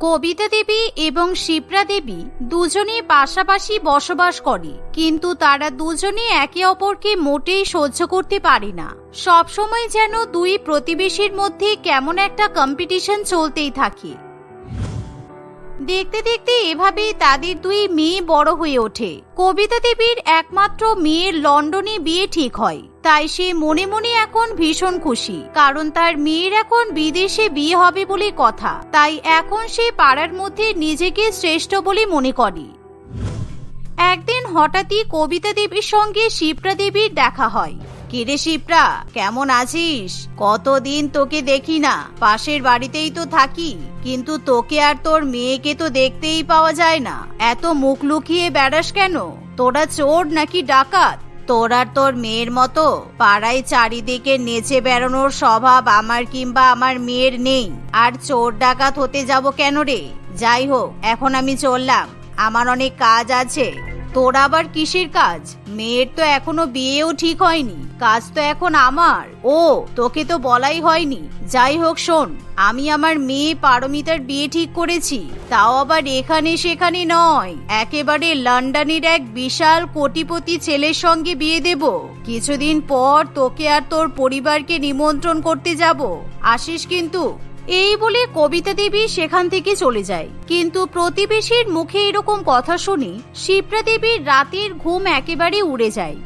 কবিতা দেবী এবং শিপ্রা দেবী দুজনেই পাশাপাশি বসবাস করে, কিন্তু তারা দুজনেই একে অপরকে মোটেই সহ্য করতে পারে না। সবসময় যেন দুই প্রতিবেশীর মধ্যে কেমন একটা কম্পিটিশন চলতেই থাকে। দেখতে দেখতে এভাবেই তাদের দুই মেয়ে বড় হয়ে ওঠে। কবিতা দেবীর একমাত্র মেয়ের লন্ডনে বিয়ে ঠিক হয়, তাই সে মনে মনে এখন ভীষণ খুশি, কারণ তার মেয়ের এখন বিদেশে বিয়ে হবে বলে কথা, তাই এখন সে পাড়ার মধ্যে নিজেকে শ্রেষ্ঠ বলে মনে করে। একদিন হঠাৎই কবিতা দেবীর সঙ্গে শিপ্রা দেবীর দেখা হয়। কিরে শিপ্রা? কেমন আছিস? কতদিন তোকে দেখি না। পাশের বাড়িতেই তো থাকি। কিন্তু তোকে আর তোর মেয়েকে তো দেখতেই পাওয়া যায় না। এত মুখ লুকিয়ে বেড়াস কেন? তোরা চোর নাকি ডাকাত? তোর আর তোর মেয়ের মতো পাড়ায় চারিদিকে নেচে বেড়ানোর স্বভাব আমার কিংবা আমার মেয়ের নেই। আর চোর ডাকাত হতে যাব কেন রে? যাই হোক, এখন আমি চললাম। আমার অনেক কাজ আছে। তোর আবার কিসের কাজ? মেয়ের তো এখনও বিয়েও ঠিক হয়নি, কাজ তো এখন আমার। ও, তোকে তো বলাই হয়নি। যাই হোক, শোন, আমি আমার মেয়ে পারমিতার বিয়ে ঠিক করেছি, তাও আবার এখানে সেখানে নয়। একেবারে লন্ডনের এক বিশাল কোটিপতি ছেলের সঙ্গে বিয়ে দেব। কিছুদিন পর তোকে আর তোর পরিবারকে নিমন্ত্রণ করতে যাব। আসিস কিন্তু? এই বলে কবিতা দেবী সেখান থেকে চলে যায়। কিন্তু প্রতিবেশীর মুখে এরকম কথা শুনে শিপ্রা দেবীর রাতের ঘুম একেবারে উড়ে যায়।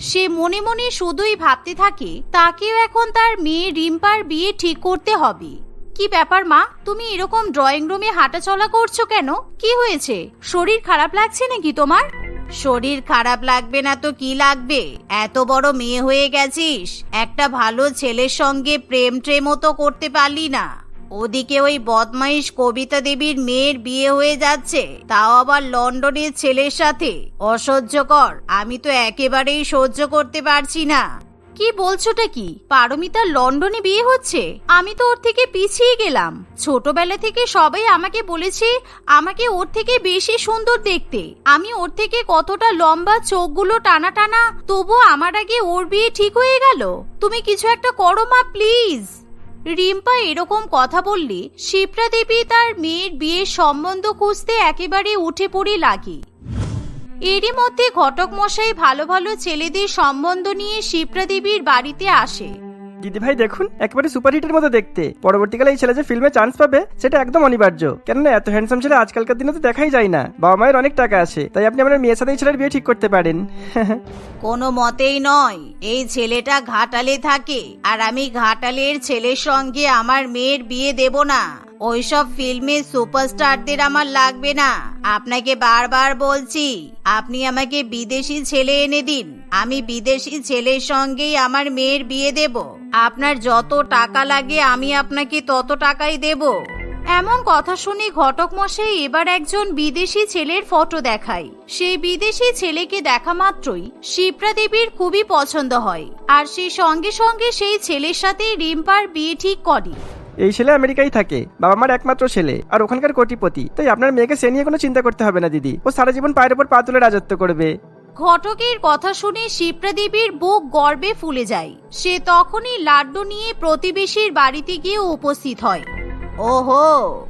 সে মনে মনে শুধুই ভাবতে থাকে, তাকেও এখন তার মেয়ে রিম্পার বিয়ে ঠিক করতে হবে। কি ব্যাপার মা, তুমি এরকম ড্রয়িং রুমে হাঁটাচলা করছ কেন? কি হয়েছে? শরীর খারাপ লাগছে নাকি তোমার? শরীর খারাপ লাগবে না তো কি লাগবে? এত বড় মেয়ে হয়ে গেছিস। একটা ভালো ছেলের সঙ্গে প্রেম ট্রেমও তো করতে পারলি না। ওদিকে ওই বদমাইশ কবিতা দেবীর মেয়ের বিয়ে হয়ে যাচ্ছে। তাও আবার লন্ডনের ছেলের সাথে। অসহ্যকর। আমি তো একেবারেই সহ্য করতে পারছি না। কি বলছোটা কি? পারমিতার লন্ডনে বিয়ে হচ্ছে? আমি তো ওর থেকে পিছিয়ে গেলাম। ছোটবেলা থেকে সবাই আমাকে বলেছে, আমাকে ওর থেকে বেশি সুন্দর দেখতে। আমি ওর থেকে কতটা লম্বা চোখগুলো টানা টানা তবু আমার আগে ওর বিয়ে ঠিক হয়ে গেল। তুমি কিছু একটা করো মা, প্লিজ। রিম্পা এরকম কথা বললে শিপ্রা দেবী তার মেয়ের বিয়ের সম্বন্ধ খুঁজতে একেবারে উঠে পড়ে লাগে। এরই মধ্যে ঘটক মশাই ভালো ভালো ছেলেদের সম্বন্ধ নিয়ে শিপ্রা দেবীর বাড়িতে আসে। দিদি ভাই, দেখুন, একেবারে সুপারহিটের মতো দেখতে। পরবর্তীকালে এই ছেলে যে ফিল্মে চান্স পাবে, সেটা একদম অনিবার্য। কেননা, এত হ্যান্ডসাম ছেলে আজকালকার দিনে তো দেখাই যায় না। বাবা মায়ের অনেক টাকা আছে, তাই আপনি আপনার মেয়ের সাথে এই ছেলের বিয়ে ঠিক করতে পারেন। কোনো মতেই নয়, এই ছেলেটা ঘাটালে থাকে, আর আমি ঘাটালের ছেলের সঙ্গে আমার মেয়ের বিয়ে দেব না। ওইসব ফিল্মে সুপারস্টারদের আমার লাগবে না। আপনাকে বারবার বলছি, আপনি আমাকে বিদেশি ছেলে এনে দিন। আমি বিদেশি ছেলের সঙ্গেই আমার মেয়ের বিয়ে দেব। আপনার যত টাকা লাগে, আমি আপনাকে তত টাকাই দেব। এমন কথা শুনে ঘটক মশাই এবার একজন বিদেশি ছেলের ফটো দেখায়। সেই বিদেশি ছেলেকে দেখা মাত্রই শিপ্রা দেবীর খুবই পছন্দ হয়। আর সে সঙ্গে সঙ্গে সেই ছেলের সাথে রিম্পার বিয়ে ঠিক করে এই ছেলে আমেরিকায় থাকে, বাবা মার একমাত্র ছেলে, আর ওখানকার কোটিপতি। তাই আপনার মেয়েকে সে নিয়ে কোনো চিন্তা করতে হবে না, দিদি। ও সারা জীবন পায়ের ওপর পা তুলে রাজত্ব করবে। ঘটকের কথা শুনে শিপ্রা দেবীর বুক গর্বে ফুলে যায়। সে তখনই লাড্ডু নিয়ে প্রতিবেশীর বাড়িতে গিয়ে উপস্থিত হয়। ওহো,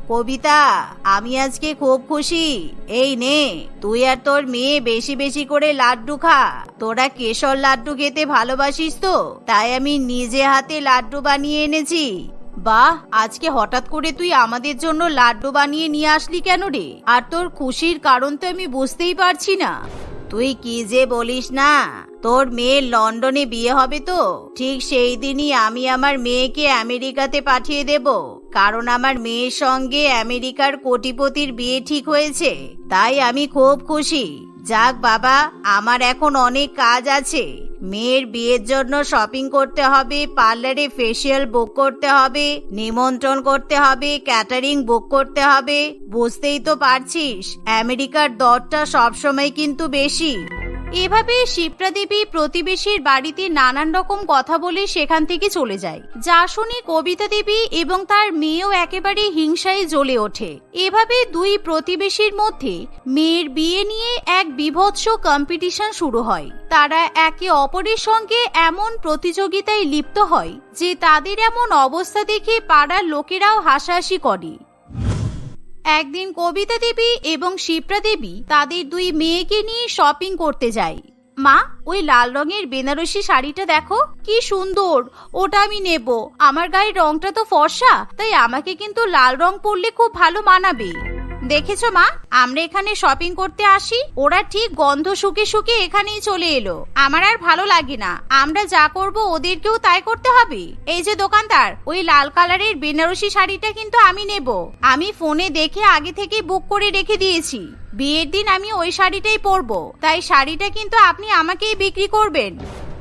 কবিতা, আমি আজকে খুব খুশি। এই নে, তুই আর তোর মেয়ে বেশি বেশি করে লাড্ডু খা। তোরা কেশর লাড্ডু খেতে ভালোবাসিস তো, তাই আমি নিজে হাতে লাড্ডু বানিয়ে এনেছি। বাহ, আজকে হঠাৎ করে তুই আমাদের জন্য লাড্ডু বানিয়ে নিয়ে আসলি কেন রে? আর তোর খুশির কারণ তো আমি বুঝতেই পারছি না। তুই কি যে বলিস না, তোর মেয়ের লন্ডনে বিয়ে হবে তো। ঠিক সেই দিনই আমি আমার মেয়েকে আমেরিকাতে পাঠিয়ে দেব। কারণ আমার মেয়ের সঙ্গে আমেরিকার কোটিপতির বিয়ে ঠিক হয়েছে। তাই আমি খুব খুশি। যাক বাবা, আমার এখন অনেক কাজ আছে। মেয়ের বিয়ের জন্য শপিং করতে হবে, পার্লারে ফেসিয়াল বুক করতে হবে, নিমন্ত্রণ করতে হবে ক্যাটারিং বুক করতে হবে। বুঝতেই তো পারছিস, আমেরিকার দরটা সবসময় কিন্তু বেশি। এভাবে শিপ্রা দেবী প্রতিবেশীর বাড়িতে নানান রকম কথা বলে সেখান থেকে চলে যায়। যা শুনে কবিতা দেবী এবং তার মেয়েও একেবারে হিংসায় জ্বলে ওঠে। এভাবে দুই প্রতিবেশীর মধ্যে মেয়ের বিয়ে নিয়ে এক বিভৎস কম্পিটিশন শুরু হয়। তারা একে অপরের সঙ্গে এমন প্রতিযোগিতায় লিপ্ত হয় যে তাদের এমন অবস্থা দেখে পাড়ার লোকেরাও হাসাহাসি করে। একদিন কবিতা দেবী এবং শিপ্রা দেবী তাদের দুই মেয়েকে নিয়ে শপিং করতে যায়। মা, ওই লাল রঙের বেনারসি শাড়িটা দেখো, কি সুন্দর, ওটা আমি নেব। আমার গায়ের রংটা তো ফর্সা, তাই আমাকে কিন্তু লাল রং পরলে খুব ভালো মানাবে। দেখেছ মা? আমরা এখানে শপিং করতে আসি, ওরা ঠিক গন্ধ শুকে শুকে এখানেই চলে এলো। আমার আর ভালো লাগে না। আমরা যা করব ওদেরকেও তাই করতে হবে। এই যে দোকানদার, ওই লাল কালারের বেনারসি শাড়িটা কিন্তু আমি নেব। আমি ফোনে দেখে আগে থেকে বুক করে রেখে দিয়েছি। বিয়ের দিন আমি ওই শাড়িটাই পরবো। তাই শাড়িটা কিন্তু আপনি আমাকেই বিক্রি করবেন।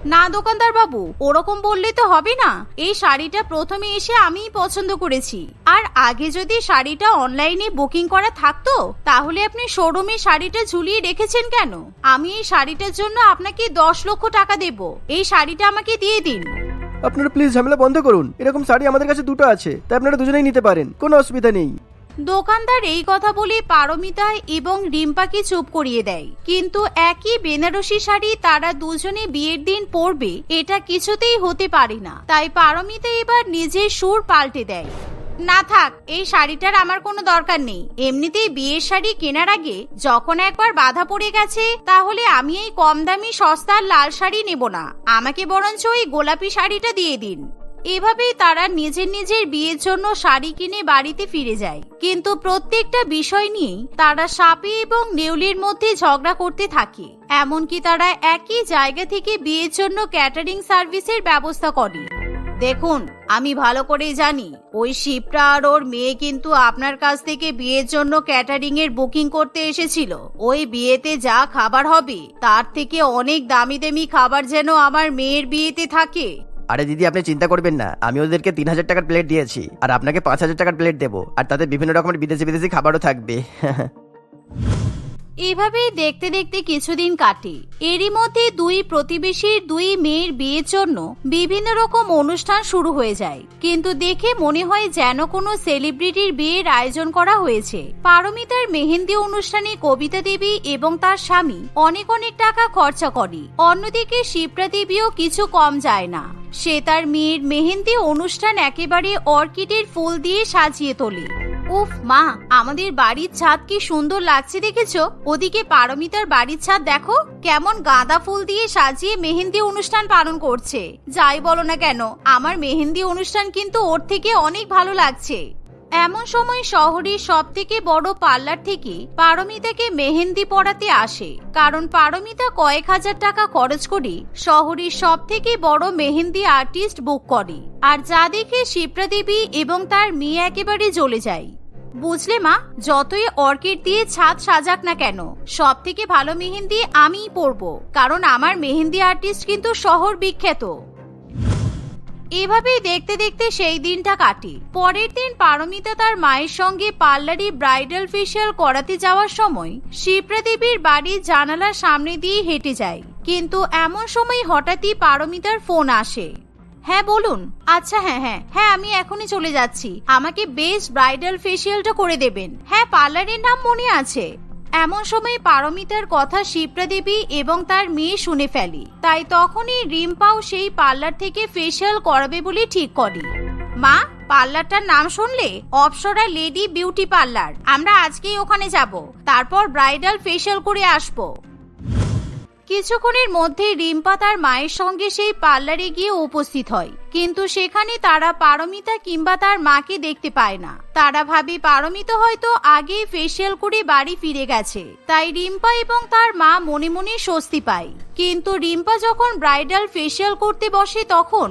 না, দোকানদার বাবু, ওরকম বললে তো হবে না। এই শাড়িটা প্রথমে এসে আমিই পছন্দ করেছি। আর আগে যদি শাড়িটা অনলাইনে বুকিং করা থাকতো, তাহলে আপনি শোরুমে শাড়িটা ঝুলিয়ে রেখেছেন কেন? আমি এই শাড়িটার জন্য আপনাকে দশ লক্ষ টাকা দেব। এই শাড়িটা আমাকে দিয়ে দিন। আপনারা প্লিজ ঝামেলা বন্ধ করুন। এরকম শাড়ি আমাদের কাছে দুটো আছে, তাই আপনারা দুজনেই নিতে পারেন। কোনো অসুবিধা নেই। দোকানদার এই কথা বলে পারমিতা এবং রিম্পাকে চুপ করিয়ে দেয়। কিন্তু একই বেনারসি শাড়ি তারা দুজনে বিয়ের দিন পরবে, এটা কিছুতেই হতে পারে না। তাই পারমিতা এবার নিজের সুর পাল্টে দেয়। না থাক, এই শাড়িটার আমার কোনো দরকার নেই। এমনিতেই বিয়ের শাড়ি কেনার আগে যখন একবার বাধা পড়ে গেছে, তাহলে আমি এই কম দামি সস্তার লাল শাড়ি নেব না। আমাকে বরঞ্চ ওই গোলাপি শাড়িটা দিয়ে দিন। এভাবেই তারা নিজের নিজের বিয়ের জন্য শাড়ি কিনে বাড়িতে ফিরে যায়। কিন্তু প্রত্যেকটা বিষয় নিয়েই তারা সাপে এবং নেউলির মধ্যে ঝগড়া করতে থাকে। এমনকি তারা একই জায়গা থেকে বিয়ের জন্য ক্যাটারিং সার্ভিসের ব্যবস্থা করে। দেখুন, আমি ভালো করেই জানি, ওই শিপ্রা আর ওর মেয়ে কিন্তু আপনার কাছ থেকে বিয়ের জন্য ক্যাটারিং এর বুকিং করতে এসেছিল। ওই বিয়েতে যা খাবার হবে, তার থেকে অনেক দামি দামি খাবার যেন আমার মেয়ের বিয়েতে থাকে। আরে দিদি, আপনি চিন্তা করবেন না। আমি ওদেরকে তিন হাজার টাকার প্লেট দিয়েছি, আর আপনাকে পাঁচ হাজার টাকার প্লেট দেবো, আর তাদের বিভিন্ন রকমের বিদেশি বিদেশি খাবারও থাকবে। এভাবেই দেখতে দেখতে কিছুদিন কাটে। এরই মধ্যে দুই প্রতিবেশীর দুই মেয়ের বিয়ের জন্য বিভিন্ন রকম অনুষ্ঠান শুরু হয়ে যায়। কিন্তু দেখে মনে হয় যেন কোনো সেলিব্রিটির বিয়ের আয়োজন করা হয়েছে। পারমিতার মেহেন্দি অনুষ্ঠানে কবিতা দেবী এবং তার স্বামী অনেক অনেক টাকা খরচা করে। অন্যদিকে শিপ্রা দেবীও কিছু কম যায় না। সে তার মেয়ের মেহেন্দি অনুষ্ঠান একেবারে অর্কিডের ফুল দিয়ে সাজিয়ে তোলে। উফ, মা, আমাদের বাড়ির ছাদ কি সুন্দর লাগছে দেখেছ? ওদিকে পারমিতার বাড়ির ছাদ দেখো, কেমন গাঁদা ফুল দিয়ে সাজিয়ে মেহেন্দি অনুষ্ঠান পালন করছে। যাই বলো না কেন, আমার মেহেন্দি অনুষ্ঠান কিন্তু ওর থেকে অনেক ভালো লাগছে। এমন সময় শহরের সব থেকে বড় পার্লার থেকে পারমিতাকে মেহেন্দি পড়াতে আসে। কারণ পারমিতা কয়েক হাজার টাকা খরচ করে শহরের সব থেকে বড় মেহেন্দি আর্টিস্ট বুক করে। আর যা দেখে শিপ্রা দেবী এবং তার মেয়ে একেবারে জ্বলে যায়। বুঝলে মা, যতই অর্কিড দিয়ে ছাদ সাজাক না কেন সব থেকে ভালো মেহেন্দি আমিই পরবো। কারণ আমার মেহেন্দি আর্টিস্ট কিন্তু শহর বিখ্যাত। এভাবেই দেখতে দেখতে সেই দিনটা কাটে। পরের দিন পারমিতা তার মায়ের সঙ্গে পার্লারে ব্রাইডাল ফেসিয়াল করাতে যাওয়ার সময় শিপ্রা দেবীর বাড়ির জানালার সামনে দিয়ে হেঁটে যায়। কিন্তু এমন সময় হঠাৎই পারমিতার ফোন আসে। হ্যাঁ বলুন। আচ্ছা হ্যাঁ হ্যাঁ। হ্যাঁ আমি এখনই চলে যাচ্ছি। আমাকে বেস্ট ব্রাইডাল ফেসিয়ালটা করে দেবেন। হ্যাঁ পার্লারের নাম মনে আছে। এমন সময় পারমিতার কথা শিপ্রা দেবী এবং তার মেয়ে শুনে ফেলে। তাই তখনই রিম্পাও সেই পার্লার থেকে ফেসিয়াল করাবে বলে ঠিক করে। মা, পার্লারটার নাম শুনলে? Apsara lady beauty parlour. আমরা আজকেই ওখানে যাব। তারপর ব্রাইডাল ফেসিয়াল করে আসব। কিছুক্ষণের মধ্যে রিম্পা তার মায়ের সঙ্গে সেই পার্লারে গিয়ে উপস্থিত হয়। কিন্তু সেখানে তারা পারমিতা কিংবা তার মাকে দেখতে পায় না। তারা ভাবে পারমিতা হয়তো আগেই ফেসিয়াল করে বাড়ি ফিরে গেছে। তাই রিম্পা এবং তার মা মনে মনে স্বস্তি পায়। কিন্তু রিম্পা যখন ব্রাইডাল ফেসিয়াল করতে বসে তখন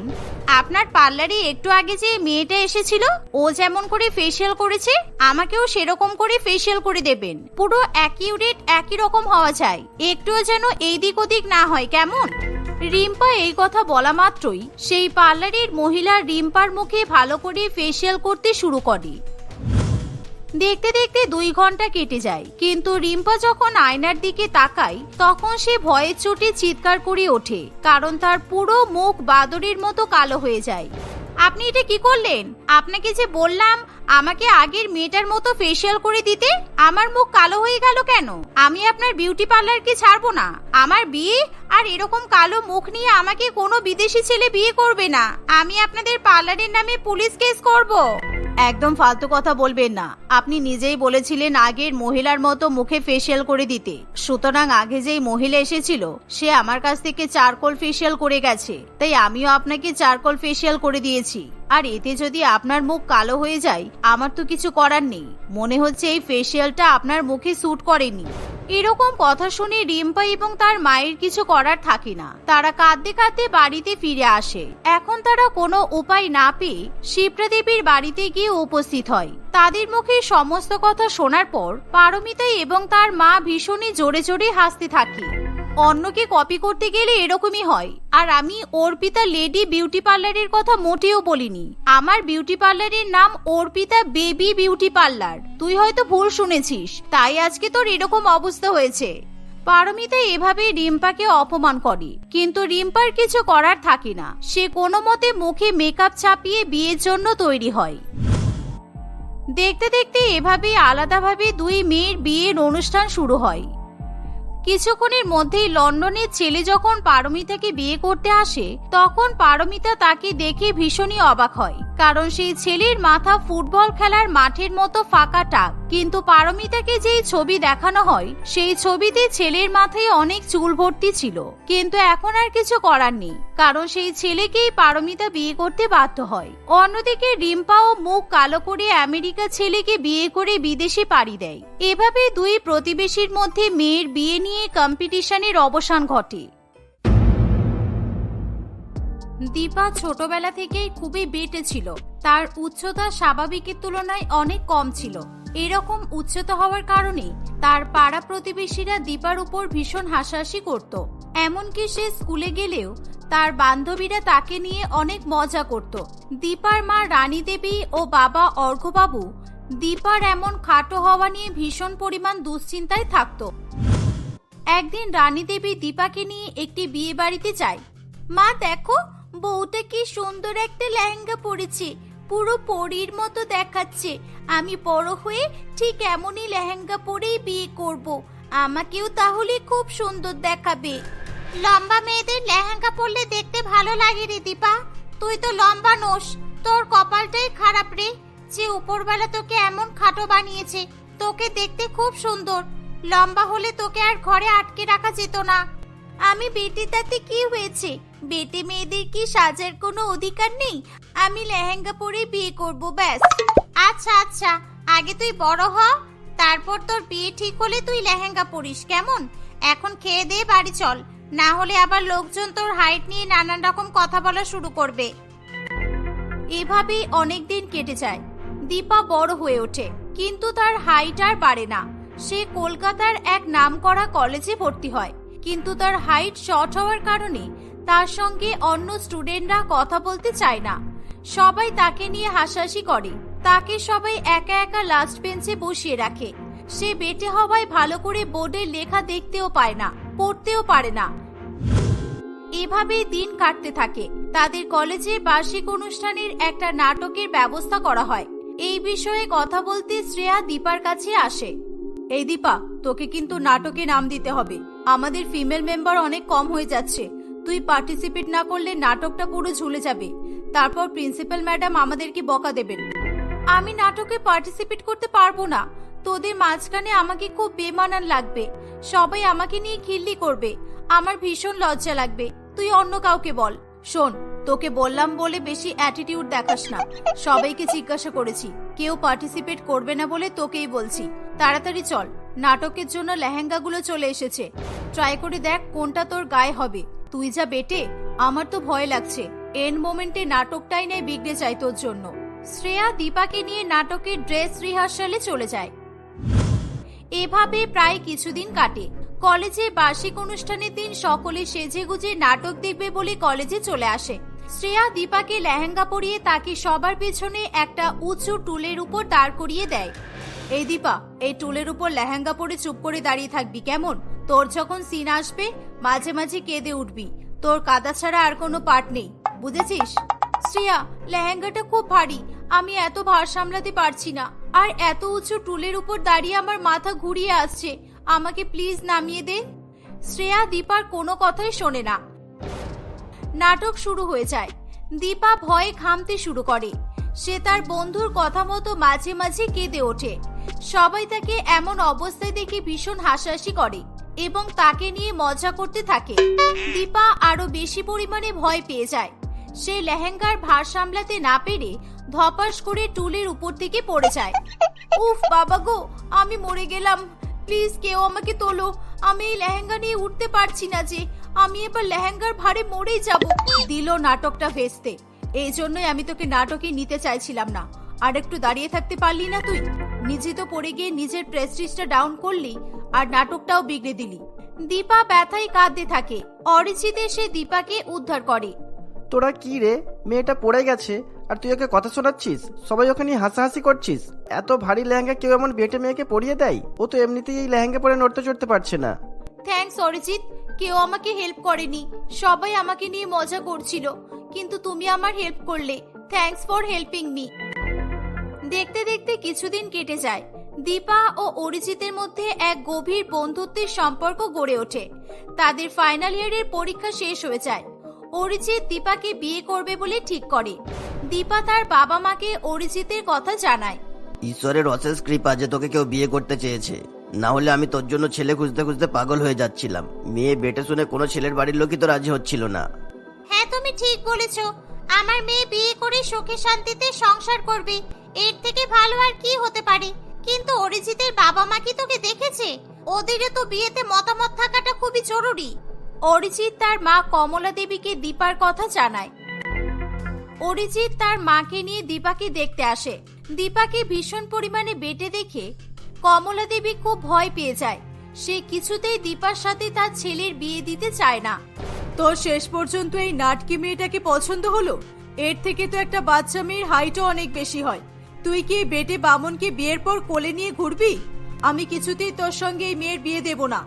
আপনার পার্লারে একটু আগে যে মেয়েটা এসেছিল, ও যেমন করে ফেসিয়াল করেছে, আমাকেও সেরকম করে ফেসিয়াল করে দেবেন। পুরো অ্যাকিউরেট একই রকম হওয়া চাই একটুও যেন এই দিক ওদিক না হয়, কেমন? রিম্পা এই কথা বলা মাত্রই সেই পার্লারের মহিলা রিম্পার মুখে ভালো করে ফেসিয়াল করতে শুরু করে। দেখতে দেখতে দুই ঘণ্টা কেটে যায়। কিন্তু রিম্পা যখন আয়নার দিকে তাকায়, তখন সে ভয়ে চোটে চিৎকার করে ওঠে, কারণ তার পুরো মুখ বাদরের মতো কালো হয়ে যায়। আপনি এটা কি করলেন? আপনাকে যে বললাম আমাকে আগের মেয়েটার মতো ফেসিয়াল করে দিতে আমার মুখ কালো হয়ে গেল কেন? আমি আপনার বিউটি পার্লারকে ছাড়বো না। আমার বিয়ে আর এরকম কালো মুখ নিয়ে আমাকে কোনো বিদেশি ছেলে বিয়ে করবে না। আমি আপনাদের পার্লারের নামে পুলিশ কেস করব। একদম ফালতু কথা বলবেন না। আপনি নিজেই বলেছিলেন আগের মহিলার মতো মুখে ফেসিয়াল করে দিতে। সুতরাং আগে যেই মহিলা এসেছিল, সে আমার কাছ থেকে চারকোল ফেসিয়াল করে গেছে। তাই আমিও আপনাকে চারকোল ফেসিয়াল করে দিয়েছি। আর এতে যদি আপনার মুখ কালো হয়ে যায়, আমার তো কিছু করার নেই। মনে হচ্ছে এই ফেসিয়ালটা আপনার মুখে স্যুট করেনি। এরকম কথা শুনে রিম্পা এবং তার মায়ের কিছু করার থাকে না। তারা কাঁদতে কাঁদতে বাড়িতে ফিরে আসে। এখন তারা কোনো উপায় না পেয়ে শিপ্রা দেবীর বাড়িতে গিয়ে উপস্থিত হয়। তাদের মুখে সমস্ত কথা শোনার পর পারমিতা এবং তার মা ভীষণই জোরে জোরে হাসতে থাকে। অন্যকে কপি করতে গেলে এরকমই হয়। আর আমি অর্পিতা লেডি বিউটি পার্লারের কথা মোটেও বলিনি। আমার বিউটি পার্লারের নাম অর্পিতা বেবি বিউটি পার্লার তুই হয়তো ভুল শুনেছিস, তাই আজকে তোর এরকম অবস্থা হয়েছে। পারমিতা এভাবে রিম্পাকে অপমান করে, কিন্তু রিম্পার কিছু করার থাকে না। সে কোনো মতে মুখে মেকআপ চাপিয়ে বিয়ের জন্য তৈরি হয়। দেখতে দেখতে এভাবে আলাদাভাবে দুই মেয়ের বিয়ের অনুষ্ঠান শুরু হয়। কিছুক্ষণের মধ্যেই লন্ডনের ছেলে যখন পারমিতাকে বিয়ে করতে আসে, তখন পারমিতা তাকে দেখে ভীষণই অবাক হয়। কারণ সেই ছেলের মাথা ফুটবল খেলার মাঠের মতো ফাঁকা টাক কিন্তু পারমিতাকে যেই ছবি দেখানো হয়, সেই ছবিতে ছেলের মাথায় অনেক চুল ভর্তি ছিল। কিন্তু এখন আর কিছু করার নেই, কারণ সেই ছেলেকেই পারমিতা বিয়ে করতে বাধ্য হয়। অন্যদিকে রিম্পাও মুখ কালো করে আমেরিকা ছেলেকে বিয়ে করে বিদেশে পাড়ি দেয়। এভাবে দুই প্রতিবেশীর মধ্যে মেয়ের বিয়ে নিয়ে কম্পিটিশনের অবসান ঘটে। দীপা ছোটবেলা থেকেই খুবই বেটে ছিল। তার উচ্চতা স্বাভাবিকের তুলনায় অনেক কম ছিল। এরকম উচ্চতা হওয়ার কারণে তার পাড়া প্রতিবেশীরা দীপার উপর ভীষণ হাসাহাসি করত। এমনকি সে স্কুলে গেলেও তার বান্ধবীরা তাকে নিয়ে অনেক মজা করত। দীপার মা রানী দেবী ও বাবা অর্ঘবাবু দীপার এমন খাটো হওয়া নিয়ে ভীষণ পরিমাণ দুশ্চিন্তায় থাকতো। একদিন রানী দেবী দীপাকে নিয়ে একটি বিয়ে বাড়িতে যায়। মা, দেখো বউটা কি সুন্দর একটা লেহেঙ্গা পরেছে। পুরো পরীর মতো দেখাচ্ছে। আমি বড় হয়ে ঠিক এমনই লেহেঙ্গা পরেই বিয়ে করব। আমাকেও তাহলে খুব সুন্দর দেখাবে। লম্বা মেয়েদের লেহেঙ্গা পরলে দেখতে ভালো লাগে রে দীপা। তুই তো লম্বা নোস, তোর কপালটাই খারাপ রে। যে উপরবেলা তোকে এমন খাটো বানিয়েছে, তোকে দেখতে খুব সুন্দর। লম্বা হলে তোকে আর ঘরে আটকে রাখা যেত না। আমি বেটি তাতে কি হয়েছে? বেটে মেয়েদের কি সাজার কোনো অধিকার নেই? আমি লেহেঙ্গা পরে বিয়ে করব, ব্যাস। আচ্ছা আচ্ছা আগে তুই বড় হ, তারপর তোর বিয়ে ঠিক হলে তুই লেহেঙ্গা পরিস, কেমন? এখন খেয়ে দে, বাড়ি চল। না হলে আবার লোকজন তোর হাইট নিয়ে নানান রকম কথা বলা শুরু করবে। এভাবেই অনেক দিন কেটে যায়। দীপা বড় হয়ে ওঠে, কিন্তু তার হাইট আর বাড়ে না। সে কলকাতার এক নামকরা কলেজে ভর্তি হয়। কিন্তু তার হাইট শর্ট হওয়ার কারণে তার সঙ্গে অন্য স্টুডেন্টরা কথা বলতে চায় না। সবাই তাকে নিয়ে হাসাহাসি করে। তাকে সবাই একা একা লাস্ট বেঞ্চে বসিয়ে রাখে। সে বেটে হওয়ায় ভালো করে বোর্ডের লেখা দেখতেও পায় না, পড়তেও পারে না। এভাবেই দিন কাটতে থাকে। তাদের কলেজে বার্ষিক অনুষ্ঠানের একটা নাটকের ব্যবস্থা করা হয়। এই বিষয়ে কথা বলতে শ্রেয়া দীপার কাছে আসে। এই দীপা, তোকে কিন্তু নাটকে নাম দিতে হবে। আমাদের ফিমেল মেম্বার অনেক কম হয়ে যাচ্ছে। তুই পার্টিসিপেট না করলে নাটকটা পুরো ঝুলে যাবে। তারপর প্রিন্সিপাল ম্যাডাম আমাদেরকে বকা দেবেন। আমি নাটকে পার্টিসিপেট করতে পারব না। তোদের মাঝখানে আমাকে খুব বেমানান লাগবে। সবাই আমাকে নিয়ে খিল্লি করবে। আমার ভীষণ লজ্জা লাগবে। তুই অন্য কাউকে বল। শোন, তোকে বললাম বলে বেশি অ্যাটিটিউড দেখাস না। সবাইকে জিজ্ঞাসা করেছি, কেউ পার্টিসিপেট করবে না বলে তোকেই বলছি। তাড়াতাড়ি চল। নাটকের জন্য লেহেঙ্গাগুলো চলে এসেছে। ট্রাই করে দেখ কোনটা তোর গায়ে হবে। তুই যা বেটে, আমার তো ভয় লাগছে। এন মোমেন্টে নাটকটাই নেই বিগড়ে যায় তোর জন্য। শ্রেয়া দীপাকে নিয়ে নাটকের ড্রেস রিহার্সালে চলে যায়। এভাবে প্রায় কিছুদিন কাটে। কলেজে বার্ষিক অনুষ্ঠানের দিন সকলে সেজে গুজে নাটক দেখবে বলে কলেজে চলে আসে। শ্রেয়া দীপাকে লেহেঙ্গা পরিয়ে তাকে সবার পেছনে একটা উঁচু টুলের উপর দাঁড় করিয়ে দেয়। এই দীপা, এই টুলের উপর লেহেঙ্গা পরে চুপ করে দাঁড়িয়ে থাকবি কেমন? তোর যখন সিন আসবে, মাঝে মাঝে কেঁদে উঠবি। তোর কাদা ছাড়া আর কোনো পার্ট নেই, বুঝেছিস? শ্রেয়া, লেহেঙ্গাটা খুব ভারী, আমি এত ভার সামলাতে পারছি না। আর এত উঁচু টুলের উপর দাঁড়িয়ে আমার মাথা ঘুরিয়ে আসছে, আমাকে প্লিজ নামিয়ে দে। শ্রেয়া, দীপার কোনো কথাই শোনে না। নাটক শুরু হয়ে যায়। দীপা ভয়ে ঘামতে শুরু করে। সে তার বন্ধুর কথা মতো মাঝে মাঝে কেঁদে ওঠে। সবাই তাকে এমন অবস্থায় দেখে ভীষণ হাসাহাসি করে। এবং তাকে নিয়ে মজা করতে থাকে। দীপা আরও বেশি পরিমাণে ভয় পেয়ে যায়। সে লেহেঙ্গার ভার সামলাতে না পেরে ধপাস করে টুলের উপর থেকে পড়ে যায়। উফ, বাবা গো, আমি মরে গেলাম। প্লিজ কেউ আমাকে তোলো। আমি এই লেহেঙ্গা নিয়ে উঠতে পারছি না যে। আমি এবার লেহেঙ্গার ভারে মরেই যাব। দিল নাটকটা ভেস্তে। এই জন্যই আমি তোকে নাটকে নিতে চাইছিলাম না। আর একটু দাঁড়িয়ে থাকতে পারলি না তুই? নিজে তো পড়ে গিয়ে নিজের প্রেস্টিজটা ডাউন করলি আর নাটকটাও বিগড়ে দিলি। দীপা ব্যথায় কাঁদতে থাকে। অরিজিৎ এসে দীপাকে উদ্ধার করে। তোরা কি রে? মেয়েটা পড়ে গেছে আর তুই ওকে কথা শোনাচ্ছিস? সবাই ওখানে হাসাহাসি করছিস। এত ভারী লেহেঙ্গা কেউ এমন বেটে মেয়েকে পরিয়ে দেয়? ও তো এমনিতেই এই লেহেঙ্গা পরে নড়তে চড়তে পারছে না। থ্যাঙ্কস অরিজিৎ। কেউ আমাকে হেল্প করেনি। সবাই আমাকে নিয়ে মজা করছিল। কিন্তু তুমি আমার হেল্প করলে। থ্যাঙ্কস ফর হেল্পিং মি দেখতে দেখতে কিছুদিন কেটে যায়। দীপা ও অরিজিতের মধ্যে এক গভীর বন্ধুত্বের সম্পর্ক গড়ে ওঠে। তাদের ফাইনাল ইয়ারের পরীক্ষা শেষ হয়ে যায়। অরিজিৎ দীপাকে বিয়ে করবে বলে ঠিক করে। দীপা তার বাবা মাকে অরিজিতের কথা জানায়। ঈশ্বরের অশেষ কৃপা যে তোকে কেউ বিয়ে করতে চেয়েছে। না হলে আমি তোর জন্য ছেলে খুঁজতে খুঁজতে পাগল হয়ে যাচ্ছিলাম। মেয়ে বেটে শুনে কোনো ছেলের বাড়ির লোকই তো রাজি হচ্ছিল না। হ্যাঁ তুমি ঠিক বলেছ। আমার মেয়ে বিয়ে করে সুখে শান্তিতে সংসার করবে। এর থেকে ভালো আর কি হতে পারে? কিন্তু অরিজিতের বাবা মা কি তোকে দেখেছে? ওদেরও তো বিয়েতে মতামত থাকাটা খুবই জরুরি। অরিজিৎ তার মা কমলা দেবীকে দীপার কথা জানায়। অরিজিৎ তার মাকে নিয়ে দীপাকে দেখতে আসে। দীপাকে ভীষণ পরিমাণে বেটে দেখে কমলা দেবী খুব ভয় পেয়ে যায়। সে কিছুতেই দীপার সাথে তার ছেলের বিয়ে দিতে চায় না। তোর শেষ পর্যন্ত এই নাটকি মেয়েটাকে পছন্দ হলো? এর থেকে তো একটা বাচ্চা মেয়ের হাইটও অনেক বেশি হয়। তুই কি বেটে বামনকে বিয়ের পর কোলে নিয়ে ঘুরবি? আমি কিছুতেই তোর সঙ্গে এই মেয়ের বিয়ে দেব না।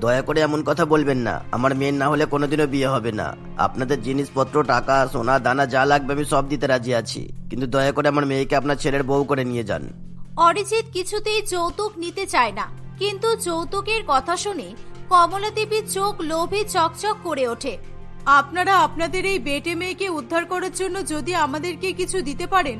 দয়া করে এমন কথা বলবেন না। আমার মেয়ের না হলে কোনোদিনও বিয়ে হবে না। আপনাদের জিনিসপত্র টাকা সোনা দানা যা লাগবে আমি সব দিতে রাজি আছি। কিন্তু দয়া করে আমার মেয়েকে আপনার ছেলের বউ করে নিয়ে যান। অরিজিৎ কিছুতেই যৌতুক নিতে চায় না। কিন্তু যৌতুকের কথা শুনে কমলা দেবীর চোখ লোভে চকচক করে ওঠে। আপনারা আপনাদের এই বেটে মেয়েকে উদ্ধার করার জন্য যদি আমাদেরকে কিছু দিতে পারেন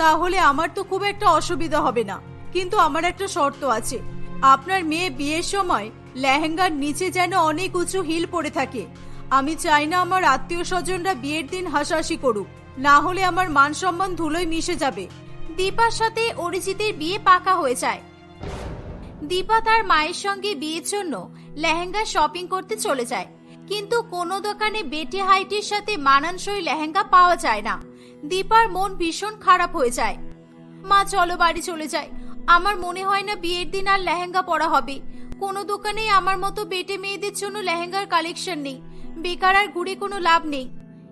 তাহলে আমার তো খুব একটা অসুবিধা হবে না। কিন্তু আমার একটা শর্ত আছে। আপনার মেয়ে বিয়ের সময় লেহেঙ্গার নিচে যেন অনেক উঁচু হিল পড়ে থাকে। আমি চাই না আমার আত্মীয় স্বজনরা বিয়ের দিন হাসাহাসি করুক। না হলে আমার মান সম্মান ধুলোয় মিশে যাবে। দীপার সাথে অরিজিতের বিয়ে পাকা হয়ে যায়। দীপা তার মায়ের সঙ্গে বিয়ের জন্য লেহেঙ্গা শপিং করতে চলে যায়। কিন্তু কোনো দোকানে বেটি হাইটের সাথে মানানসই লেহেঙ্গা পাওয়া যায় না। দীপার মন ভীষণ খারাপ হয়ে যায়। মা, চলো বাড়ি চলে যায় আমার মনে হয় না বিয়ের দিন আর লেহেঙ্গা পরা হবে। কোনো দোকানেই আমার মতো বেটে মেয়েদের জন্য লেহেঙ্গার কালেকশন নেই। বেকার আর ঘুরে কোনো লাভ নেই।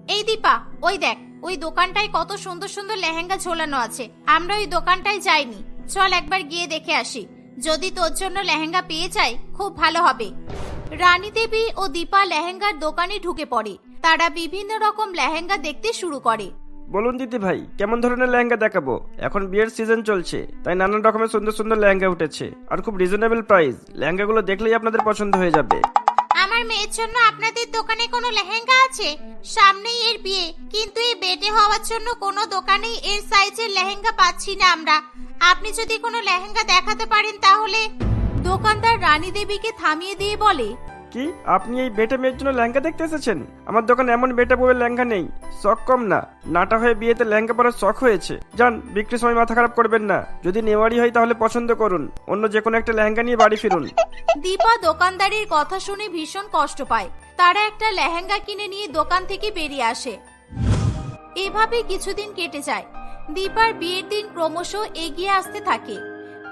এই দীপা, ওই দেখ, ওই দোকানটায় কত সুন্দর সুন্দর লেহেঙ্গা ঝোলানো আছে। আমরা ওই দোকানটায় যাইনি। চল একবার গিয়ে দেখে আসি। যদি তোর জন্য লেহেঙ্গা পেয়ে যাই, খুব ভালো হবে। রানী দেবী ও দীপা লেহেঙ্গার দোকানে ঢুকে পড়ে। তারা বিভিন্ন রকম লেহেঙ্গা দেখতে শুরু করে। বলুন দিদি ভাই, কেমন ধরনের লেহেঙ্গা দেখাবো? এখন বিয়ের সিজন চলছে, তাই নানান রকমের সুন্দর সুন্দর লেহেঙ্গা উঠেছে। আর খুব রিজনেবল প্রাইস লেহেঙ্গাগুলো দেখলেই আপনাদের পছন্দ হয়ে যাবে। আমার মেয়ের জন্য আপনাদের দোকানে কোনো লেহেঙ্গা আছে? সামনেই এর বিয়ে, কিন্তু এই বেটে হওয়ার জন্য কোনো দোকানেই এর সাইজের লেহেঙ্গা পাচ্ছি না আমরা। আপনি যদি কোনো লেহেঙ্গা দেখাতে পারেন তাহলে দোকানদার রানী দেবীকে থামিয়ে দিয়ে বলে কি? আপনি এই বেটে মেয়ের জন্য লেহেঙ্গা দেখতে এসেছেন? আমার দোকানে এমন বেটা বউয়ের লেহেঙ্গা নেই। শখ কম না। নাটা হয়ে বিয়েতে লেহেঙ্গা পরার শখ হয়েছে। যান বিক্রির সময় মাথা খারাপ করবেন না। যদি নেওয়ারই হয় তাহলে পছন্দ করুন। অন্য যে কোনো একটা লেহেঙ্গা নিয়ে বাড়ি ফিরুন। দীপা দোকানদারের কথা শুনে ভীষণ কষ্ট পায়। তারা একটা লেহেঙ্গা কিনে নিয়ে দোকান থেকে বেরিয়ে আসে। এভাবে কিছুদিন কেটে যায়। দীপার বিয়ের দিন ক্রমশ এগিয়ে আসতে থাকে।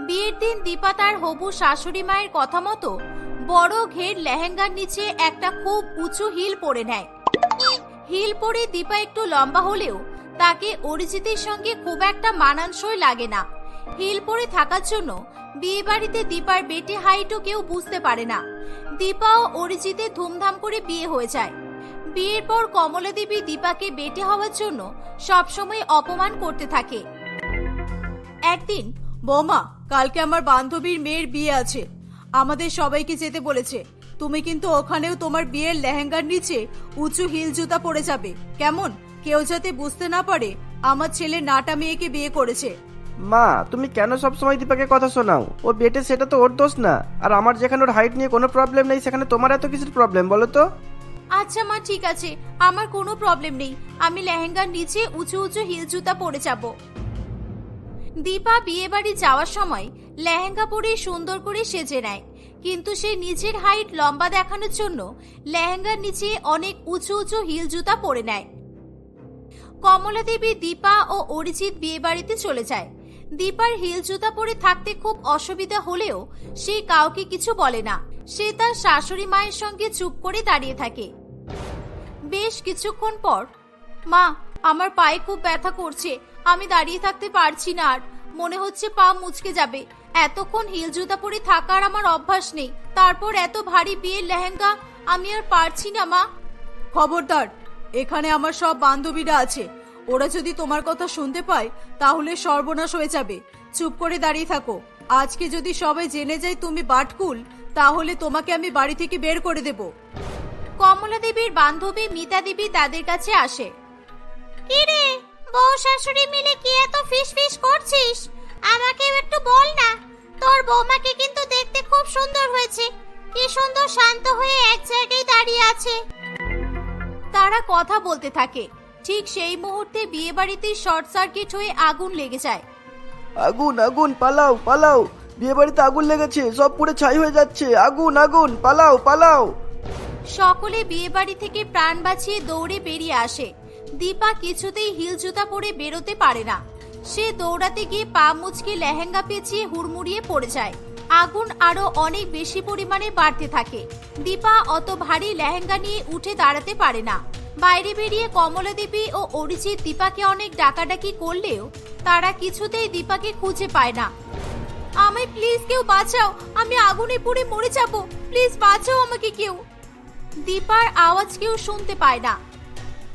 বিয়ের দিন দীপা তার হবু শাশুড়ি মায়ের কথা মতো বড় ঘের লেহেঙ্গার নিচে একটা খুব উঁচু হিল পরে নেয়। হিল পরে দীপা একটু লম্বা হলেও তাকে অরিজিতের সঙ্গে খুব একটা মানানসই লাগে না। হিল পরে থাকার জন্য বিয়ে বাড়িতে দীপার বেটে হাইটও কেউ বুঝতে পারে না। দীপা ও অরিজিতের ধুমধাম করে বিয়ে হয়ে যায়। বিয়ের পর কমলা দেবী দীপাকে বেটে হওয়ার জন্য সবসময় অপমান করতে থাকে। একদিন, বৌমা, কালকে আমার বান্ধবীর মেয়ের বিয়ে আছে। আমাদের সবাইকে যেতে বলেছে। তুমি কিন্তু ওখানেও তোমার বিয়ের লেহেঙ্গার নিচে উঁচু হিল জুতা পরে যাবে। কেমন? কেউ যাতে বুঝতে না পারে আমার ছেলে নাটা মেয়েকে বিয়ে করেছে। মা তুমি কেন সব সময় দীপাকে কথা শোনাও? ও বেটে সেটা তো ওর দোষ না। আর আমার যেখানে ওর হাইট নিয়ে কোনো প্রবলেম নেই সেখানে তোমার এত কিছুর প্রবলেম বলো তো? আচ্ছা মা ঠিক আছে। আমার কোনো প্রবলেম নেই। আমি লেহেঙ্গার নিচে উঁচু উঁচু হিল জুতা পরে যাব। দীপা বিয়ে বাড়ি যাওয়ার সময় লেহেঙ্গা পরে সুন্দর করে সেজে নেয়। কিন্তু সে নিজের হাইট লম্বা দেখানোর জন্য লেহেঙ্গার নিচে অনেক উঁচু উঁচু হিল জুতা পরে নেয়। কমলা দেবী দীপা ও অরিজিৎ বিয়ে বাড়িতে চলে যায়। দীপার হিল জুতা পরে থাকতে খুব অসুবিধা হলেও সে কাউকে কিছু বলে না। সে তার শাশুড়ি মায়ের সঙ্গে চুপ করে দাঁড়িয়ে থাকে। বেশ কিছুক্ষণ পর, মা, আমার পায়ে খুব ব্যথা করছে। আমি দাঁড়িয়ে থাকতে পারছি না আর। মনে হচ্ছে পা মুচকে যাবে। এতক্ষণ হিল জুতা পরে থাকার আমার অভ্যাস নেই। তারপর এত ভারী বিয়ের লেহেঙ্গা আমি আর পারছি না মা। খবরদার এখানে আমার সব বান্ধবীরা আছে। ওরা যদি তোমার কথা শুনতে পায় তাহলে সর্বনাশ হয়ে যাবে। চুপ করে দাঁড়িয়ে থাকো। আজকে যদি সবাই জেনে যায় তুমি বাটকুল তাহলে তোমাকে আমি বাড়ি থেকে বের করে দেব। কমলা দেবীর বান্ধবী মিতা দেবী তাদের কাছে আসে। কি রে বউ শাশুড়ি মিলে কি এত ফিস ফিস করছিস? আমাকে একটু বল না। তোর বৌমাকে কিন্তু দেখতে খুব সুন্দর হয়েছে। কি সুন্দর শান্ত হয়ে এক জায়গায় দাঁড়িয়ে আছে। তারা কথা বলতে থাকে। ঠিক সেই মুহূর্তে বিয়ে বাড়িতে শর্ট সার্কিট হয়ে আগুন লেগে যায়। আগুন আগুন পালাও পালাও। বিয়ে বাড়িতে আগুন লেগেছে সব পুরো ছাই হয়ে যাচ্ছে। আগুন আগুন পালাও পালাও। সকলে বিয়ে বাড়ি থেকে প্রাণ বাঁচিয়ে দৌড়ে বেরিয়ে আসে। দীপা কিছুতেই হিল জুতা পরে বেরোতে পারে না। সে দৌড়াতে গিয়ে পা মুচকে লেহেঙ্গা পেঁচিয়ে হুড়মুড়িয়ে পড়ে যায়। আগুন আরও অনেক বেশি পরিমাণে বাড়তে থাকে। দীপা অত ভারী লেহেঙ্গা নিয়ে উঠে দাঁড়াতে পারে না। বাইরে বেরিয়ে কমলা দেবী ও অরিজিৎ দীপাকে অনেক ডাকাডাকি করলেও তারা কিছুতেই দীপাকে খুঁজে পায় না। আমায় প্লিজ কেউ বাঁচাও, আমি আগুনে পুড়ে মরে যাব। প্লিজ বাঁচাও আমাকে কেউ। দীপার আওয়াজ কেউ শুনতে পায় না।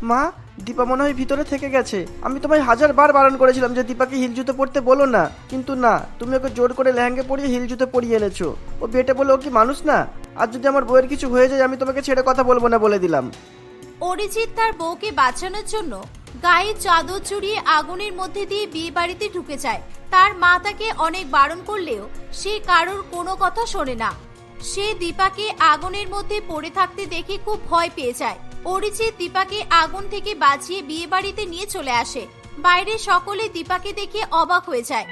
মা দীপা মনে হয় ভিতরে থেকে গেছে। আমি তোমায় হাজার বার বারণ করেছিলাম যে দীপাকে হিল জুতো পরতে বলো না। কিন্তু না, তুমি ওকে জোর করে লেহেঙ্গা পরিয়ে হিল জুতো পরিয়ে এনেছো। ও বেটে বলে ও কি মানুষ না? আর যদি আমার বইয়ের কিছু হয়ে যায়, আমি তোমাকে ছেড়ে কথা বলব না বলে দিলাম। অরিজিৎ তার বউকে বাঁচানোর জন্য গায়ে চাদর জড়িয়ে আগুনের মধ্যে দিয়ে বিয়ে বাড়িতে ঢুকে যায়। তার মা তাকে অনেক বারণ করলেও সে কারোর কোনো কথা শোনে না। সে দীপাকে আগুনের মধ্যে পড়ে থাকতে দেখে খুব ভয় পেয়ে যায়। অরিজিৎ দীপাকে আগুন থেকে বাঁচিয়ে বিয়ে বাড়িতে নিয়ে চলে আসে বাইরে সকলে দীপাকে দেখে অবাক হয়ে যায়।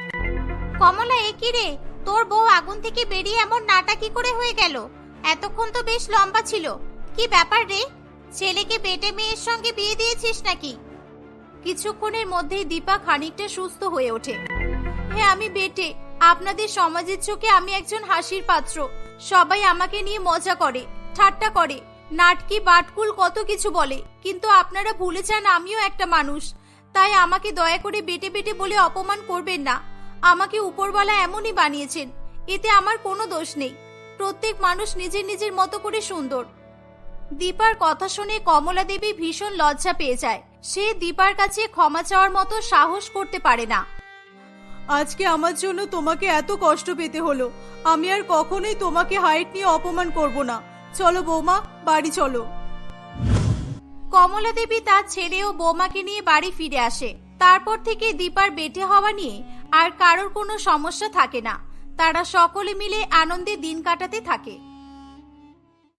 কমলা, এ কি রে? তোর বউ আগুন থেকে বেরিয়ে এমন নাটা কি করে হয়ে গেল? এতক্ষণ তো বেশ লম্বা ছিল। কি ব্যাপার রে? ছেলেকে বেটে মেয়ের সঙ্গে বিয়ে দিয়েছিস নাকি? কিছুক্ষণের মধ্যেই দীপা খানিকটা সুস্থ হয়ে ওঠে। হ্যাঁ আমি বেটে, আপনাদের সমাজের চোখে আমি একজন হাসির পাত্র। সবাই আমাকে নিয়ে মজা করে, ঠাট্টা করে। নাটকি বাটকুল কত কিছু বলে, কিন্তু আপনারা ভুলে যান আমিও একটা মানুষ। তাই আমাকে দয়া করে বেটে বেটে বলে অপমান করবেন না। আমাকে উপরওয়ালা এমনই বানিয়েছেন, এতে আমার কোনো দোষ নেই। প্রত্যেক মানুষ নিজের নিজের মতো করে সুন্দর। দীপার কথা শুনে কমলা দেবী ভীষণ লজ্জা পেয়ে যায়। সে দীপার কাছে ক্ষমা চাওয়ার মতো সাহস করতে পারে না। আজকে আমার জন্য তোমাকে এত কষ্ট পেতে হলো। আমি আর কখনোই তোমাকে হাইট নিয়ে অপমান করব না। চলো বৌমা, বাড়ি চলো। কমলা দেবী তার ছেলে ও বৌমাকে নিয়ে বাড়ি ফিরে আসে। তারপর থেকে দীপার বেটে হওয়া নিয়ে আর কারোর কোনো সমস্যা থাকে না। তারা সকলে মিলে আনন্দে দিন কাটাতে থাকে।